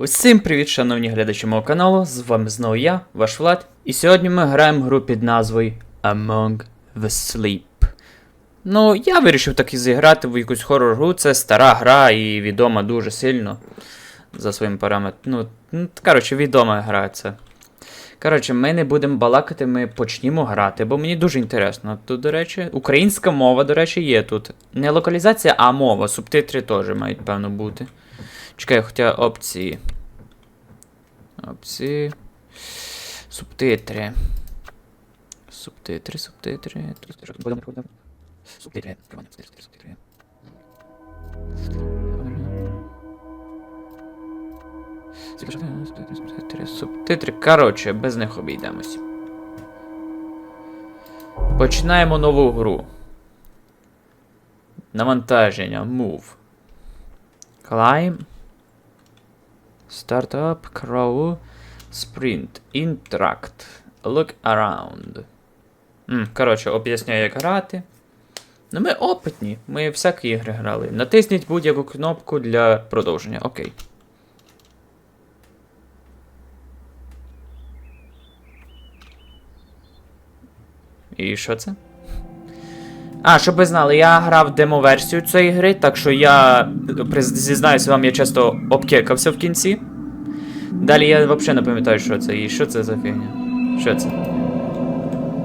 Усім привіт, шановні глядачі мого каналу. З вами знову я, ваш Влад. І сьогодні ми граємо гру під назвою Among the Sleep. Ну, я вирішив таки зіграти в якусь хоррор гру. Це стара гра і відома дуже сильно за своїм параметром. Ну, коротше, відома гра це. Коротше, ми не будемо балакати, ми почнімо грати, бо мені дуже інтересно. Тут, до речі, українська мова, до речі, є тут. Не локалізація, а мова. Субтитри теж мають, певно, бути. Чекай, хоча опції. Опції. Субтитри. Субтитри, субтитри. Субтитри. Субтитри, субтитри, субтитри. Коротше, без них обійдемось. Починаємо нову гру. Навантаження. Move. Climb. Startup, Crow, Sprint, Interact, Look Around. Коротше, об'ясняю, як грати. Ну, ми опитні, ми всякі ігри грали. Натисніть будь-яку кнопку для продовження. Окей. І що це? А, щоб ви знали, я грав демо-версію цієї гри, так що я зізнаюся вам, я часто обкекався в кінці. Далі я взагалі не пам'ятаю, що це і що це за фігня. Що це?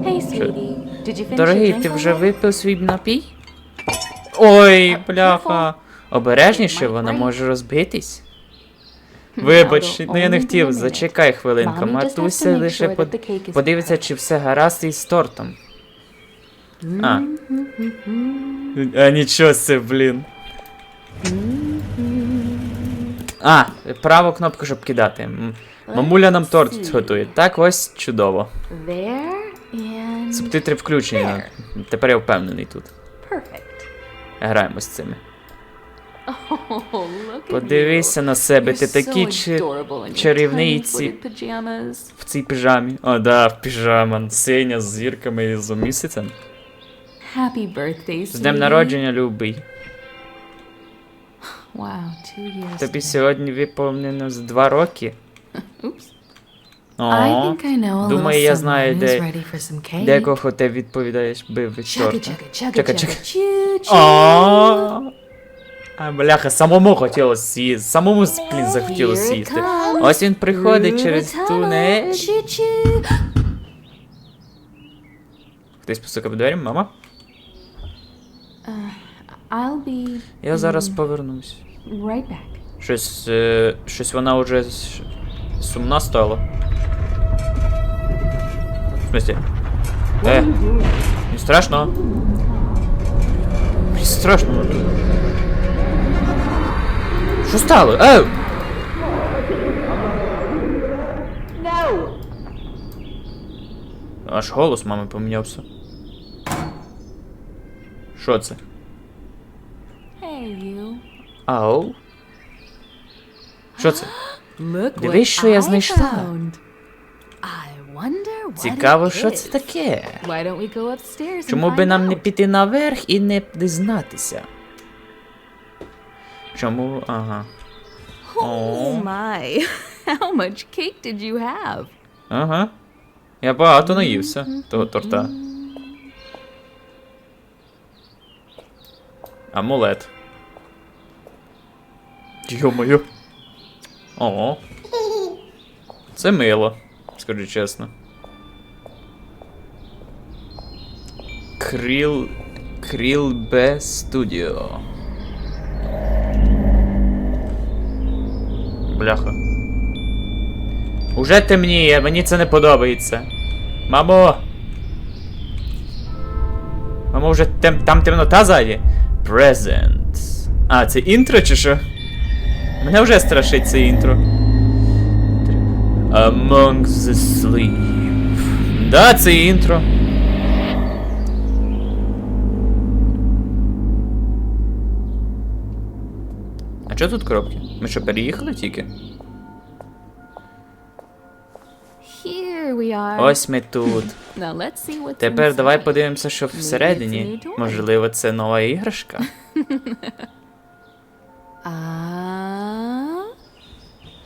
Finish Дорогий, ти вже випив свій напій? Ой, бляха. Обережніше, вона може розбитись. Вибач, ну я не хотів, зачекай хвилинку. Матуся лише подивиться, чи все гаразд із тортом. А. А нічого це, блін. А, праву кнопку, щоб кидати. Мамуля нам торт готує. Так, ось чудово. Субтитри включені. Тепер я впевнений тут. Граємо з цими. Oh, Подивися на себе, ти такий чи... чарівниці. pajamas. в цій піжамі. О, да, в піжама. Синя з зірками і з місяцем. Happy birthday, З днем народження, любий. Wow, two years. Тобі сьогодні виповнено з два роки. Oops. О, I think I know a думаю, я знаю, де, де кого ти відповідаєш би від чорта. choo. О, А, бляха, самому хотілося з'їсти. Самому, блін, захотілося з'їсти. Ось він приходить через тунель. Хтось постукав двері, мама? I'll be Я зараз повернусь. right back. Щось, е, щось вона вже сумна стала. В смысле? Е, не страшно. Мені страшно. Що стало? Е! Аж голос мами помінявся. Що це? Ау? Що це? Дивись, що я знайшла. found. I wonder what Цікаво, що це таке. Why don't we go upstairs and Чому би нам не піти наверх і не дізнатися? Чому? Ага. Oh О, my! How much cake did you have? ага. Я багато наївся того торта. Амулет. Йо-моє. О. Це мило, скажу чесно. Кріл. Кріл Б Студіо. Бляха. Уже темніє, мені це не подобається. Мамо! Мамо, вже тем, там темнота ззаді. Present. А, це інтро чи що? Мене вже страшить це інтро. Among the sleep. Да, це інтро. А чого тут коробки? Ми що, переїхали тільки? Here we are. Ось ми тут. Now let's see what's Тепер давай подивимося, що всередині. Можливо, це нова іграшка. Ah.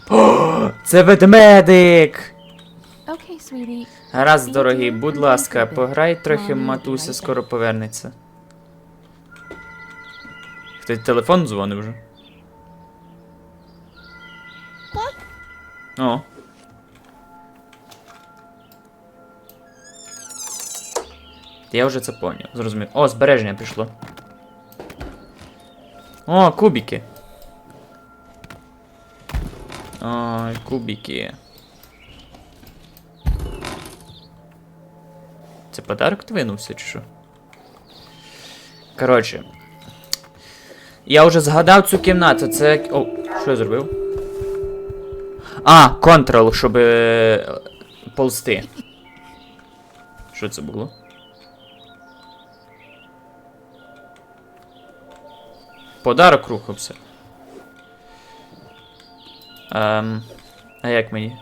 Це ведмедик! Okay, sweetie. Гаразд, дорогий, будь ласка, пограй трохи, матуся скоро повернеться. Хтось телефон дзвонив вже. О. Я вже це поняв, зрозумів. О, збереження прийшло. О, кубики. Ой, кубики. Це подарок твинувся, чи що? Коротше. Я вже згадав цю кімнату. Це. О, що я зробив? А, контрол, щоб е, ползти. Що це було? Подарок рухався. Ем, а як мені?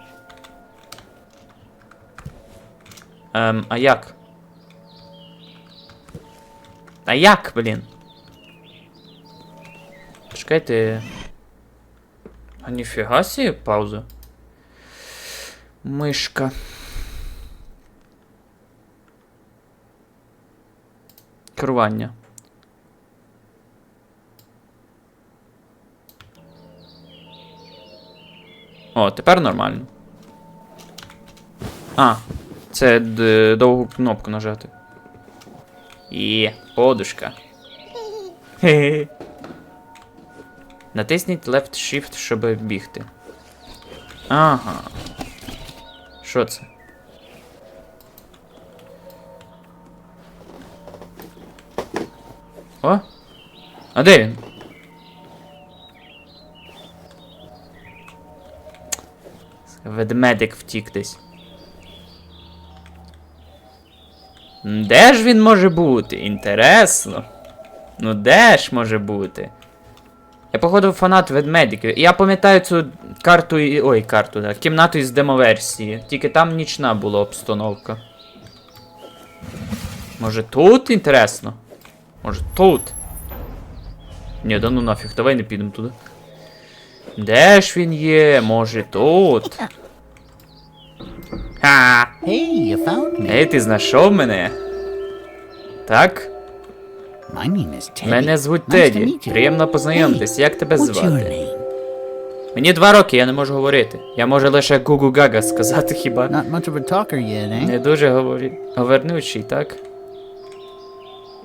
Ем, а як? А як, блін? Чекайте. А ніфіга сі, пауза. Мишка. Керування. О, тепер нормально. А, це довгу кнопку нажати. Є, подушка. Хе-хе. Натисніть Left Shift, щоб бігти. Ага. Що це? О? А де він? Ведмедик втік десь. Де ж він може бути? Інтересно. Ну де ж може бути? Я походу фанат ведмедиків. Я пам'ятаю цю карту і. Ой, карту, да. Кімнату із демоверсії. Тільки там нічна була обстановка. Може тут інтересно? Може тут? Ні, да ну нафіг, давай не підемо туди. Де ж він є? Може тут? Ха! Hey, you found me. Ей, ти знайшов мене? Так? My name is Teddy. Мене звуть Nice Теді. you. Приємно познайомитись. Як тебе звати? Мені два роки, я не можу говорити. Я можу лише гугу гага сказати хіба. Not much of a talker yet, eh? Не дуже говорі... говорнючий, так?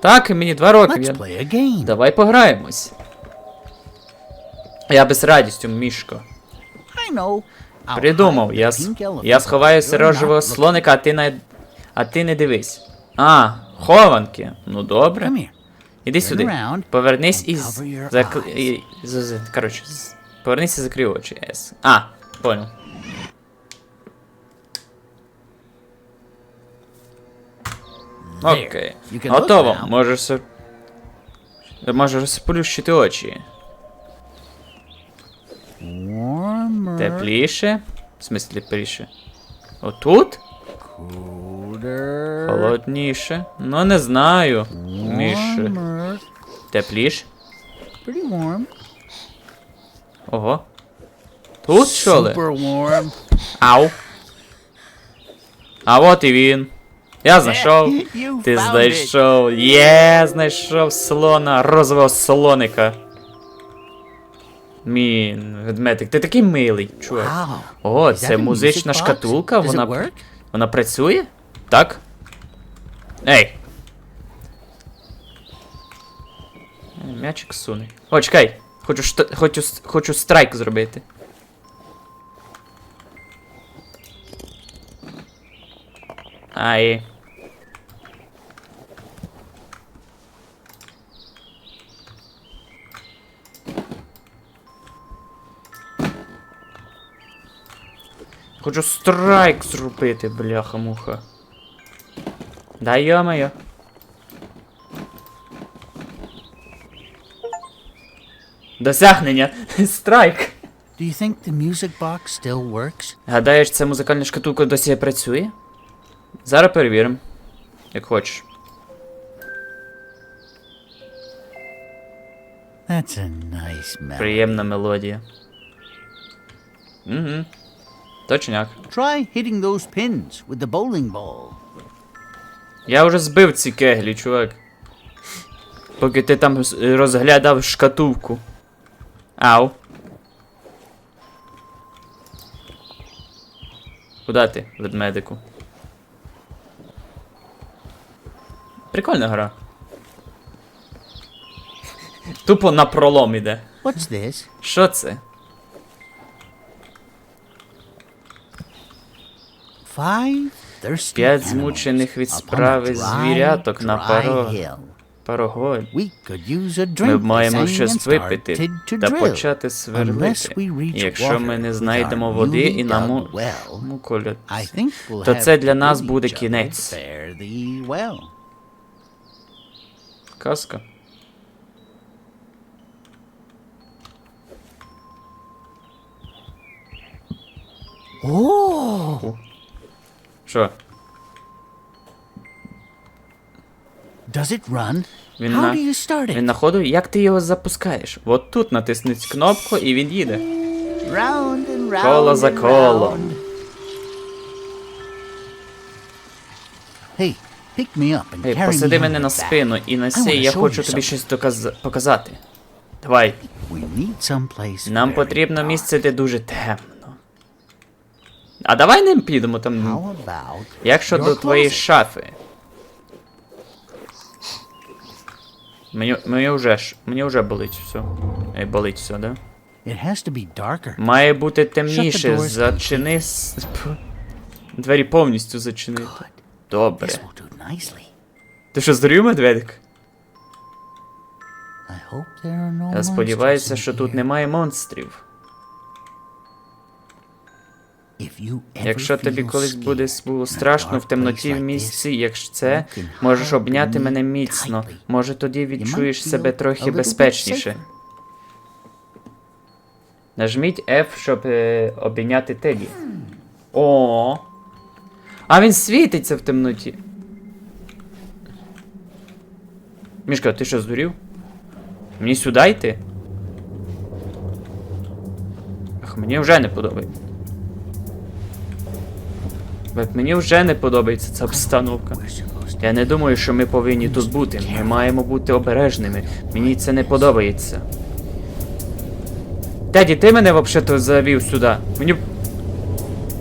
Так, мені два роки. Let's Я... play a game. Давай пограємось. Я би з радістю, мішко. Придумав, я, с... я not looking. слоника, а ти не... А ти не дивись. А, хованки. Ну добре. Іди сюди. Повернись і. eyes. і... з- з- Коротше, з- повернись і закрий очі. Ес. А, понял. Окей. Готово. Можеш. Можеш сплющити очі. Warmer. Тепліше. В смислі тепліше. Отут? Холодніше. Ну не знаю. Міше. Тепліше. Pretty warm. Ого. Тут що ли? Super warm. Ау. А от і він. Я знайшов. Ти знайшов. Є, знайшов слона, розового слоника. Мін, ведмедик, ти такий милий, чувак. Wow. О, це музична шкатулка, вона. Вона працює? Так? Ей. М'ячик суне. О, чекай. Хочу, шт... хочу, хочу страйк зробити. Ай. Хочу страйк зробити, бляха-муха. Да йо-моє. Досягнення. Страйк. Do you think the music box still works? Гадаєш, ця музикальна шкатулка досі працює? Зараз перевіримо. Як хочеш. That's a nice melody. Приємна мелодія. Угу. Точняк. Try hitting those pins with the bowling ball. Я вже збив ці кеглі, чувак. Поки ти там розглядав шкатулку. Ау. Куда ти, ведмедику? Прикольна гра. Тупо на пролом іде. What's this? Що це? П'ять змучених від справи звіряток на паро... drink Ми маємо щось випити та почати сверлити. Якщо ми не знайдемо води і нам Ну, think we'll То це для нас буде кінець. Казка. Oh, Що? does it run? Він How на... do you start it? Він на ходу, як ти його запускаєш? От тут натиснуть кнопку і він їде. Round and round Коло за колом. Hey, pick me up and carry посади мене на спину і I неси, я хочу тобі щось доказ... показати. Давай. Нам потрібно місце, де дуже темно. А давай не підемо там. Як щодо твоєї шафи? Мені, мені вже ж, мені вже болить все. Ей, болить все, да? It has to be darker. Має бути темніше. Зачини. Двері повністю зачини. Добре. Ти що здурів, медведик? Я сподіваюся, що тут немає монстрів. Якщо тобі колись буде було страшно в темноті в місці, якщо це, можеш обняти мене міцно. Може тоді відчуєш себе трохи безпечніше. Нажміть F, щоб е, обійняти Теді. О. А він світиться в темноті. Мішка, ти що здурів? Мені сюди йти? Ах, мені вже не подобається. Мені вже не подобається ця обстановка. Я не думаю, що ми повинні тут бути. Ми маємо бути обережними. Мені це не подобається. Теді, ти мене взагалі завів сюди. Мені.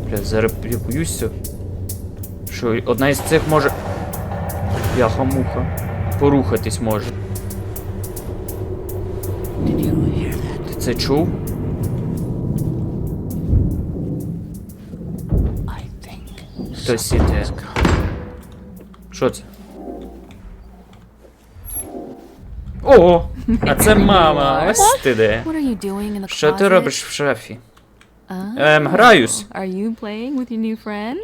Бля, зараз я боюся. Що одна із цих може. Бляха-муха. Порухатись може. Ти це чув? Хтось іде. someone's coming. Що це? О! А це мама! Ось ти де. What are you doing in the Що ти closet? робиш в шафі? Oh. Ем, граюсь. Are you playing with your new friend?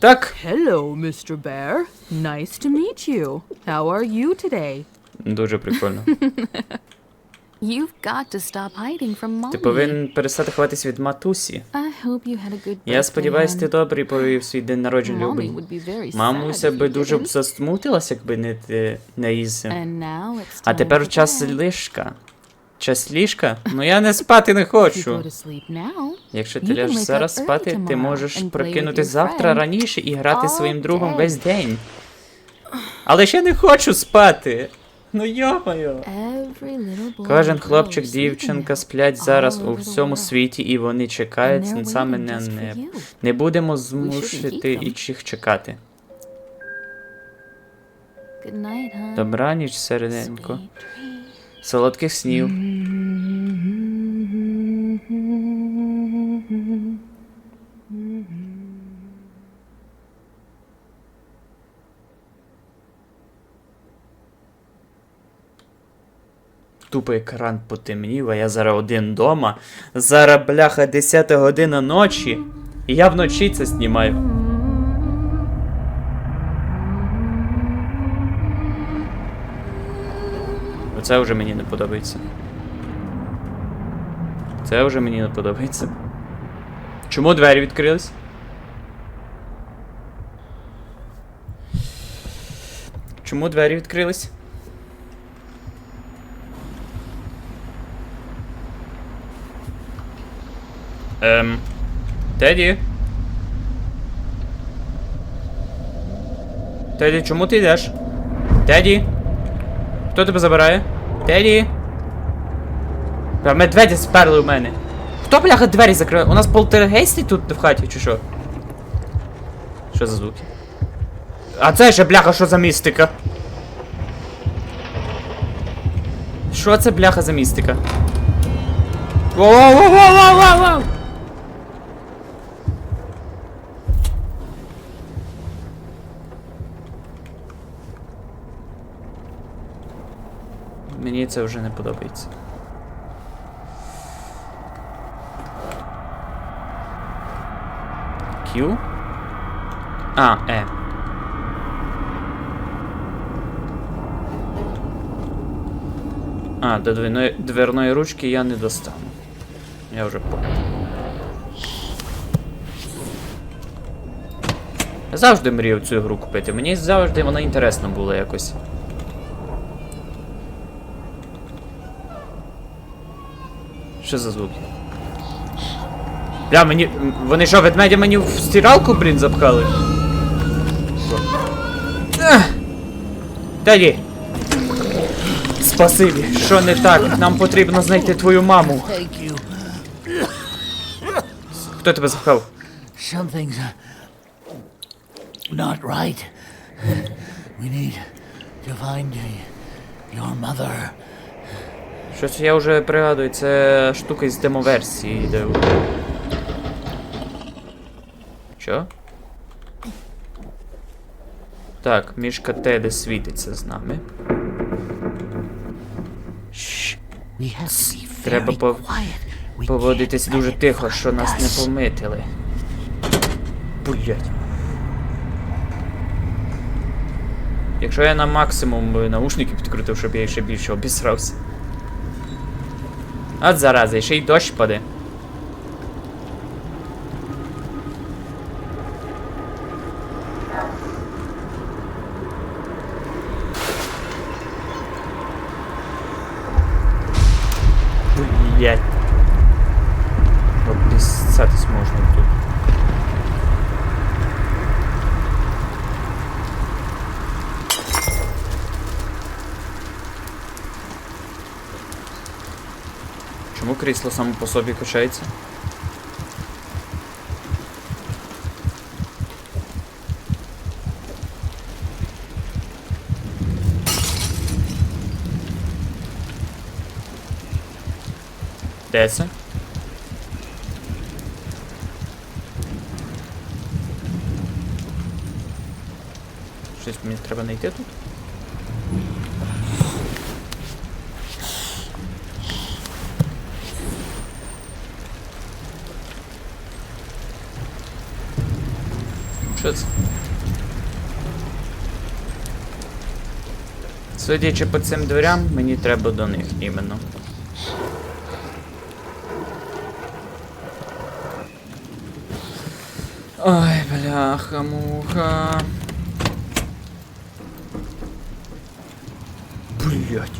Так. Hello, Mr. Bear. Nice to meet you. How are you today? Дуже прикольно. You've got to stop hiding from mommy. Ти повинен перестати ховатись від матусі. I hope you had a good Я сподіваюся, ти добре провів свій день народження, любий. Мамуся би дуже б didn't. засмутилась, якби не ти не it's А тепер час ліжка. Час ліжка? Ну я не спати не хочу. Якщо ти ляжеш зараз спати, ти можеш прокинути завтра раніше і грати своїм другом весь день. Але ще не хочу спати. Ну йомаю. Кожен хлопчик, дівчинка сплять зараз у всьому світі, і вони чекають саме на you. Не будемо змушити їх чекати. Добра ніч? Добраніч, dreams. Солодких снів. Тупо екран потемнів, а я зараз один дома. Зараз бляха 10 година ночі. І я вночі це знімаю. Оце вже мені не подобається. Це вже мені не подобається. Чому двері відкрились? Чому двері відкрились? Теді? Теді, чому ти йдеш? Теді? Хто тебе забирає? Теді? Бля, медведя сперли у мене. Хто, бляха, двері закриває? У нас полтергейсти тут в хаті, чи що? Що за звуки? А це ще, бляха, що за містика? Що це, бляха, за містика? Воу-воу-воу-воу-воу-воу! Це вже не подобається. Q? А, Е. А, до дверної, дверної ручки я не достану. Я вже понял. Я завжди мріяв цю гру купити. Мені завжди вона інтересна була якось. Що за звуки? Бля, мені. Вони що, ведмедя мені в стиралку, блін, запхали? Теді! Спасибі, що не так? Нам потрібно знайти твою маму. Хто тебе запхав? Something's not right. We need to find your mother. Щось я вже пригадую, це штука із демоверсії йде. Що? Так, мішка Теди світиться з нами. Треба пов- поводитись дуже тихо, що нас не помітили. Блять. Якщо я на максимум би наушники підкрутив, щоб я ще більше обісрався. От зараза, і ще й дощ паде. Блять. Обіссатись можна тут. Чому крісло само по собі качається? Де це? Щось мені треба знайти тут? Що? Судячи по цим дверям, мені треба до них іменно. Ой, бляха-муха. Блять.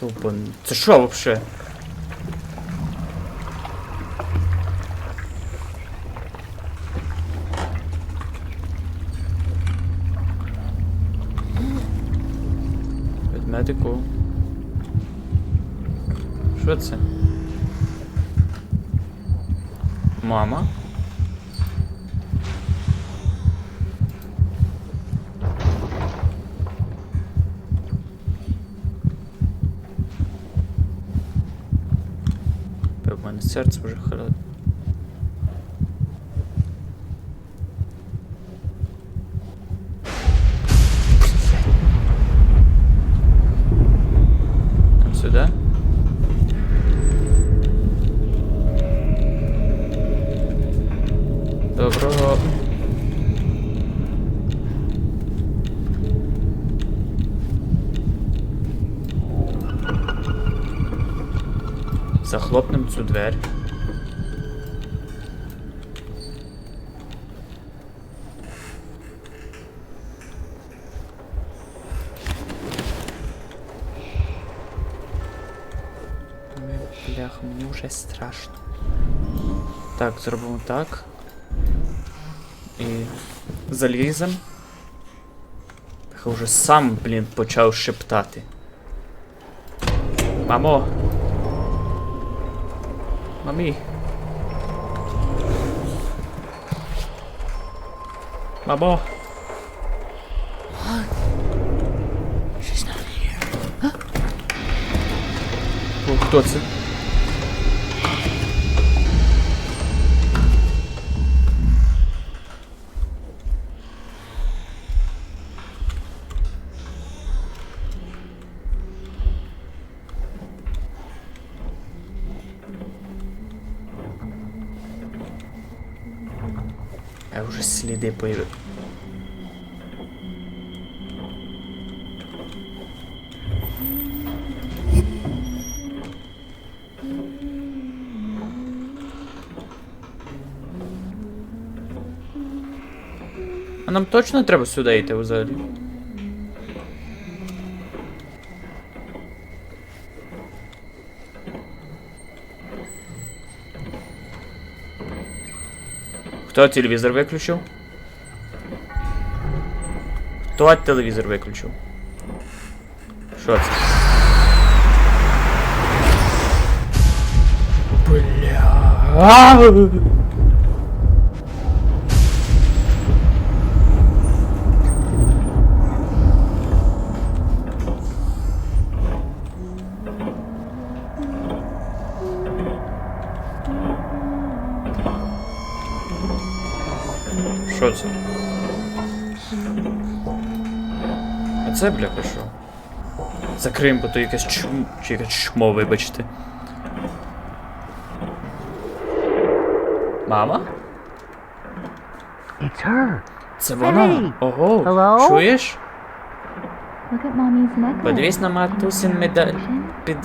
Тупо. Це що вообще? Ведмедику. Що це? Мама? В мене серце вже холодне. Сюди? Доброго. Захлопнем цю двері. Страшно. Так, зробимо так. і залізем. Хай вже сам, блін, почав шептати. Мамо. Мамі. Мамо. О, хто це? Сліди. А нам точно треба сюди йти взагалі? Хто телевізор виключив? Хто телевізор виключив? Що це? Бля. Це, бляха, що? Закриємо, бо то якесь чм... чи якесь чмо, вибачте. Мама? It's her. Це вона? Hey! Ого, Hello? чуєш? Look at mommy's necklace. Подивись на матусин медаль під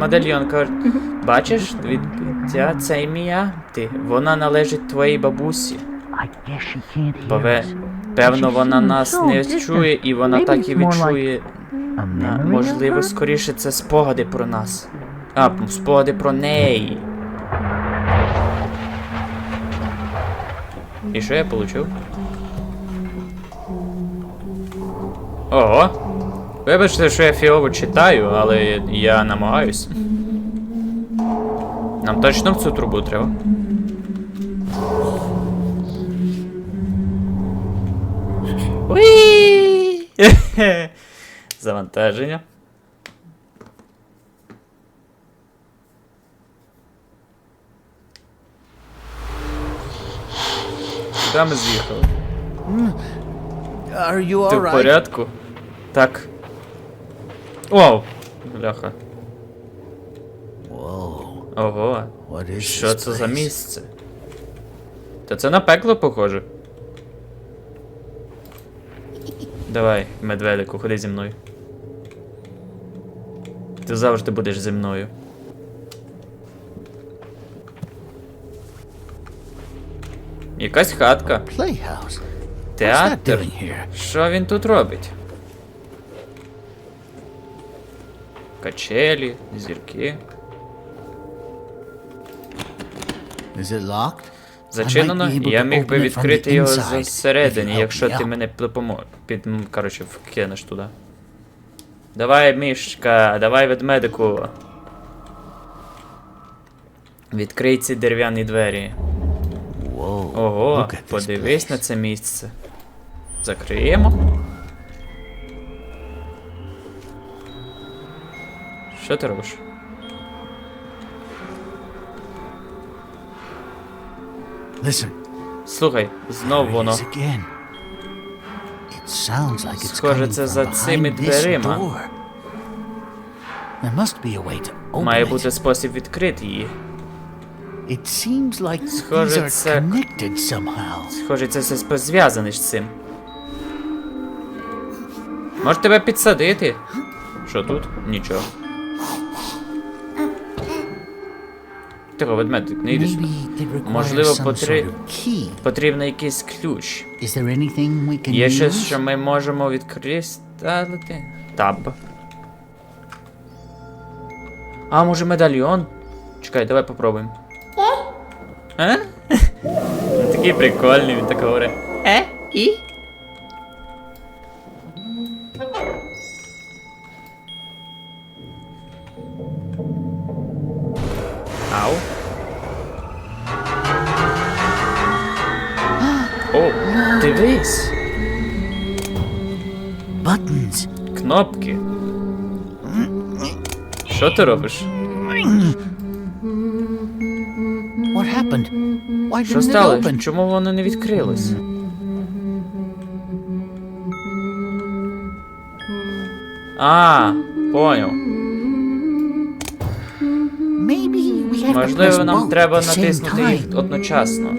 медальйон. Каже, Бачиш, відбиття це ім'я ти. Вона належить твоїй бабусі. I guess she can't hear ви, us. Певно, вона нас не чує, і вона так і відчує. Можливо, скоріше це спогади про нас. А, спогади про неї. І що я получив? Ого. Вибачте, що я фіово читаю, але я намагаюсь. Нам точно в цю трубу треба. Уї! Завантаження. Куди ми з'їхали? Are you Ти в alright? порядку? Так. О! Бляха. Whoa. Ого. What is Що this це за place? місце? Та це на пекло похоже. Давай, медведику, ходи зі мною. Ти завжди будеш зі мною. Якась хатка. Театр. Що він тут робить? Качелі, зірки. Is it locked? Зачинено, я міг би відкрити його зсередині, якщо ти мене допоможеш. Під, коротше, вкинеш туди. Давай, мішка, давай ведмедику. Відкрий ці дерев'яні двері. Ого, подивись на це місце. Закриємо. Що ти робиш? Слухай, знов воно. Схоже, це за цими дверима. Має бути спосіб відкрити її. It seems like these Схоже, are це- connected somehow. Схоже, це все пов'язане з цим. Може тебе підсадити? Що тут? Нічого. Тихо, ведмедик, не requires Можливо, key. Потрібен якийсь ключ. Є щось, що ми можемо відкристалити? Таб. А, може медальйон? Чекай, давай попробуємо. А? Такий прикольний, він так говорить. Е? І? Що ти робиш? What happened? Why Що didn't it сталося? open? Чому воно не відкрилося? А, поняв. Maybe we have to press Можливо, нам both треба at the same натиснути їх time. одночасно.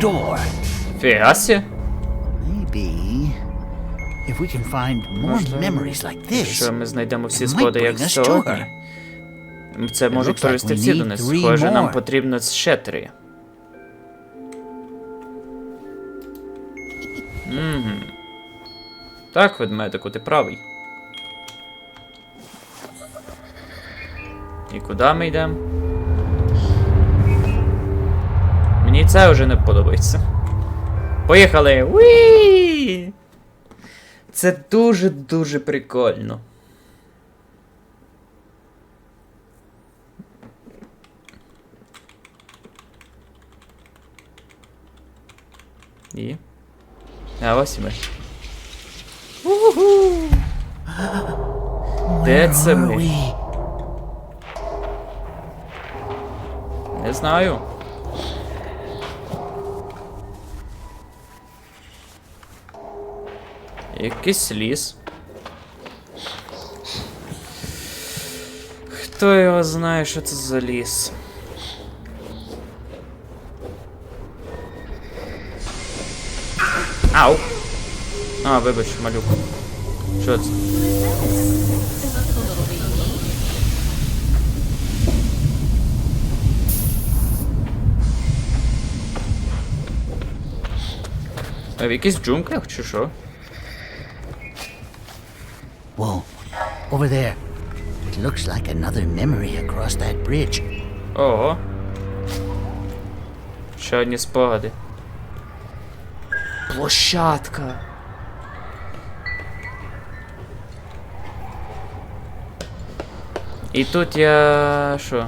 Door. Фігасі? Maybe if we can find more memories like this. Якщо ми знайдемо всі сходи, як сьогодні. Це може привести всі до нас. Схоже, нам потрібно ще три. Угу. Так, ведмедику, ти правий. І куди ми йдемо? Це вже не подобається. Поїхали! Уі! Це дуже-дуже прикольно. І. А ось і ми. Уху! Де це ми? Не знаю. Якийсь ліс. Хто його знає, що це за ліс? Ау! А, вибач, малюк. Що це? А в якихось джунглях чи що? Over there. It looks like another memory across that bridge. Ого. Ще одні спогади. Площадка. І тут я. що?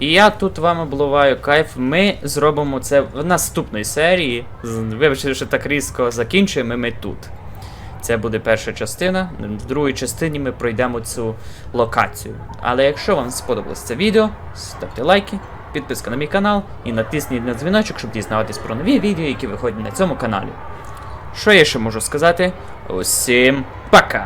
І я тут вам обливаю кайф. Ми зробимо це в наступній серії. Вибачте, що так різко закінчуємо ми тут. Це буде перша частина. В другій частині ми пройдемо цю локацію. Але якщо вам сподобалось це відео, ставте лайки, підписка на мій канал і натисніть на дзвіночок, щоб дізнаватись про нові відео, які виходять на цьому каналі. Що я ще можу сказати? Усім пока!